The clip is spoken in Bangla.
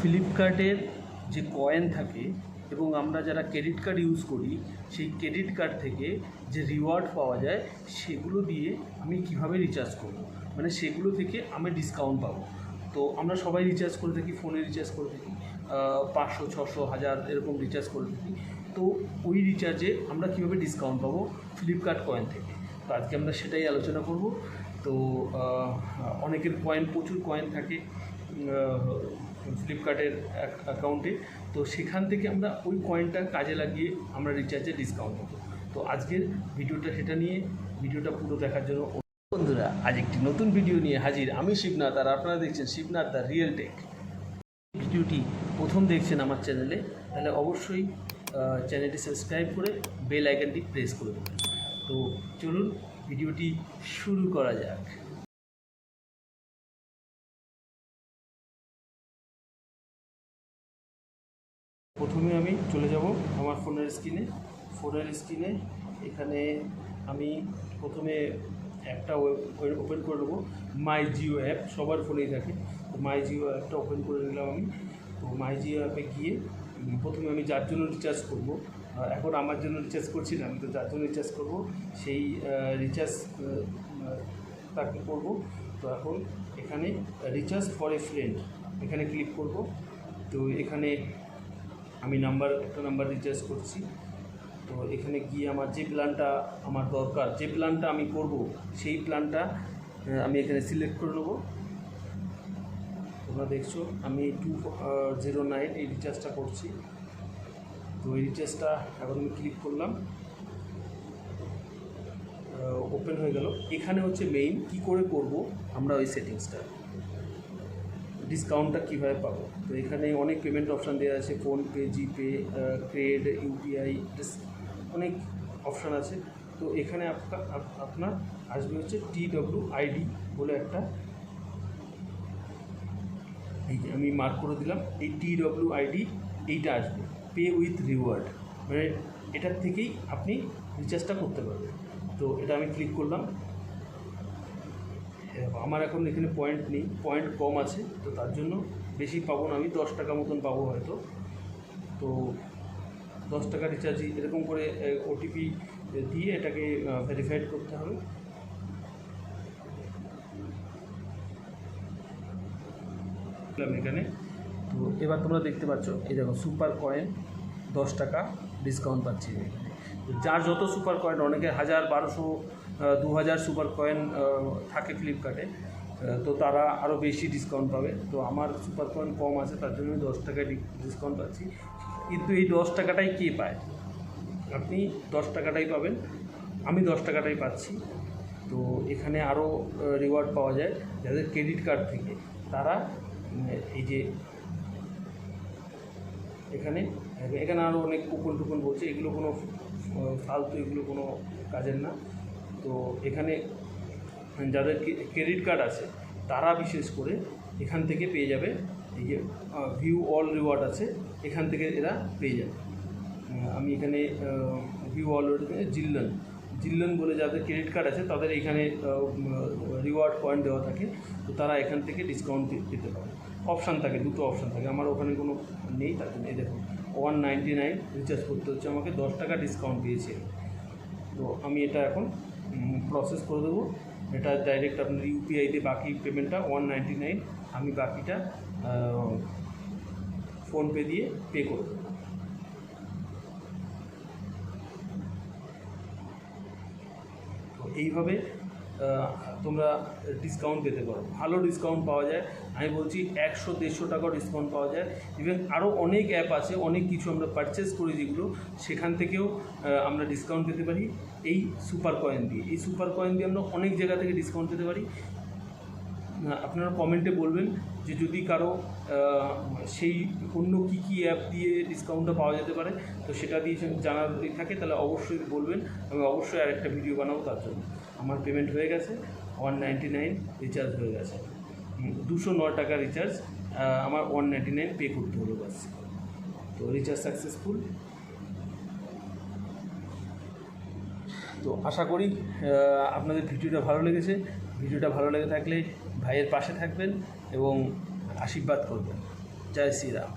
ফ্লিপকার্টের যে কয়েন থাকে এবং আমরা যারা ক্রেডিট কার্ড ইউজ করি, সেই ক্রেডিট কার্ড থেকে যে রিওয়ার্ড পাওয়া যায়, সেগুলো দিয়ে আমি কীভাবে রিচার্জ করব? মানে সেগুলো থেকে আমি ডিসকাউন্ট পাবো। তো আমরা সবাই রিচার্জ করে থাকি ফোনে রিচার্জ করে থাকি পাঁচশো, ছশো, হাজার এরকম রিচার্জ করে থাকি। তো ওই রিচার্জে আমরা কীভাবে ডিসকাউন্ট পাবো? ফ্লিপকার্ট কয়েন থেকে। তো আজকে আমরা সেটাই আলোচনা করব। তো অনেকের কয়েন প্রচুর কয়েন থাকে। ফ্লিপকার্টের অ্যাকাউন্টে তো সেখান থেকে আমরা ওই কয়েনটা কাজে লাগিয়ে আমরা রিচার্জে ডিসকাউন্ট পাবো তো আজকের ভিডিওটা সেটা নিয়ে, ভিডিওটা পুরো দেখার জন্য বন্ধুরা, আজ একটি নতুন ভিডিও নিয়ে হাজির আমি শিবনাথ আর আপনারা দেখছেন শিবনাথ দ্য রিয়েল টেক। ভিডিওটি প্রথম দেখছেন আমার চ্যানেলে তাহলে অবশ্যই চ্যানেলটি সাবস্ক্রাইব করে বেল আইকনটি প্রেস করে দেবেন। তো চলুন, ভিডিওটি শুরু করা যাক। প্রথমে আমি চলে যাব আমার ফোনের স্ক্রিনে। ফোনের স্ক্রিনে এখানে আমি প্রথমে একটা ওপেন করে নেব। মাই জিও অ্যাপ, সবার ফোনেই থাকে। তো মাই জিও অ্যাপটা ওপেন করে নিলাম আমি। তো মাই জিও অ্যাপে গিয়ে প্রথমে আমি যার জন্য রিচার্জ করব এখন আমার জন্য রিচার্জ করছি না, আমি তো যার জন্য রিচার্জ করব, সেই রিচার্জ তাকে করব। তো এখন এখানে রিচার্জ ফর এ ফ্রেন্ড এখানে ক্লিক করব। তো এখানে আমি নাম্বার, একটা নাম্বার রিচার্জ করছি। তো এখানে গিয়ে আমার যে প্ল্যানটা আমার দরকার, যে প্ল্যানটা আমি করব, সেই প্ল্যানটা আমি এখানে সিলেক্ট করে নেব। তোমরা দেখছ, আমি টু জিরো নাইন এই রিচার্জটা করছি। তো এই রিচার্জটা এখন আমি ক্লিক করলাম। ওপেন হয়ে গেল। এখানে হচ্ছে মেইন কি করে করব, আমরা ওই সেটিংসটা ডিসকাউন্টটা কীভাবে পাবো? তো এখানে অনেক পেমেন্ট অপশান দেওয়া আছে ফোনপে জিপে ক্রেড ইউপিআই অনেক অপশান আছে। তো এখানে আপনা- আপ- আপনার আসবে হচ্ছে টি ডব্লিউ আইডি বলে একটা। এই যে আমি মার্ক করে দিলাম, এই টি ডব্লিউ আইডি এইটা আসবে। পে উইথ রিওয়ার্ড মানে এটার থেকেই আপনি রিচার্জটা করতে পারবেন। তো এটা আমি ক্লিক করলাম। আমার এখন এখানে পয়েন্ট নেই পয়েন্ট কম আছে, তো তার জন্য বেশি পাবো না, আমি দশ টাকা মতন পাবো হয়তো। তো দশ টাকা রিচার্জ এরকম করে ওটিপি দিয়ে এটাকে ভেরিফাইড করতে হবে। এখানে। তো এবার তোমরা দেখতে পাচ্ছ, এই দেখো সুপার কয়েন দশ টাকা ডিসকাউন্ট পাচ্ছি এখানে যার যত সুপার কয়েন অনেকে হাজার, বারোশো দু হাজার সুপার কয়েন থাকে ফ্লিপকার্টে তো তারা আরও বেশি ডিসকাউন্ট পাবে। তো আমার সুপার কয়েন কম আছে, তার জন্য আমি দশ টাকায় ডিসকাউন্ট পাচ্ছি। কিন্তু এই দশ টাকাটাই কে পায়? আপনি দশ টাকাটাই পাবেন, আমি দশ টাকাটাই পাচ্ছি। তো এখানে আরও রিওয়ার্ড পাওয়া যায় যাদের ক্রেডিট কার্ড থেকে। তারা এই যে এখানে। এখানে আরও অনেক কুপন টুপন বলছে। এগুলো কোনো ফালতু এগুলো কোনো কাজের না। তো এখানে যাদের ক্রেডিট কার্ড আছে, তারা বিশেষ করে এখান থেকে পেয়ে যাবে। এই যে ভিউ অল রিওয়ার্ড আছে, এখান থেকে এরা পেয়ে যাবে। আমি এখানে ভিউ অল জিল্লন। জিল্লন বলে যাদের ক্রেডিট কার্ড আছে, তাদের এখানে রিওয়ার্ড পয়েন্ট দেওয়া থাকে। তো তারা এখান থেকে ডিসকাউন্ট পেতে পারে। অপশান থাকে, দুটো অপশান থাকে। আমার ওখানে কোনো নেই জন্য এই দেখুন ওয়ান নাইনটি নাইন রিচার্জ করতে হচ্ছে আমাকে, দশ টাকা ডিসকাউন্ট দিয়েছে। তো আমি এটা এখন প্রসেস করে দেবো। এটা ডাইরেক্ট আপনার ইউপিআইতে বাকি পেমেন্টটা ওয়ান নাইনটি নাইন আমি বাকিটা ফোনপে দিয়ে পে করে দেবো তো এইভাবে তোমরা ডিসকাউন্ট পেতে পারো। ভালো ডিসকাউন্ট পাওয়া যায়। আমি বলছি একশো, দেড়শো টাকাও ডিসকাউন্ট পাওয়া যায়। ইভেন আরও অনেক অ্যাপ আছে, অনেক কিছু আমরা পারচেস করি যেগুলো, সেখান থেকেও আমরা ডিসকাউন্ট পেতে পারি এই সুপার কয়েন দিয়ে। এই সুপার কয়েন দিয়ে আমরা অনেক জায়গা থেকে ডিসকাউন্ট পেতে পারি। আপনারা কমেন্টে বলবেন যে যদি কারও সেই অন্য কী কী অ্যাপ দিয়ে ডিসকাউন্টটা পাওয়া যেতে পারে, তো সেটা দিয়ে জানার থাকে, তাহলে অবশ্যই বলবেন। আমি অবশ্যই আর একটা ভিডিও বানাবো তার জন্য। আমার পেমেন্ট হয়ে গেছে ওয়ান নাইনটি নাইন রিচার্জ হয়ে গেছে। দুশো ন টাকা রিচার্জ আমার ওয়ান নাইনটি নাইন পে করতে হলো বাস। তো রিচার্জ সাকসেসফুল তো আশা করি আপনাদের ভিডিওটা ভালো লেগেছে। ভিডিওটা ভালো লেগে থাকলে ভাইয়ের পাশে থাকবেন এবং আশীর্বাদ করবেন। জয় শ্রীরাম।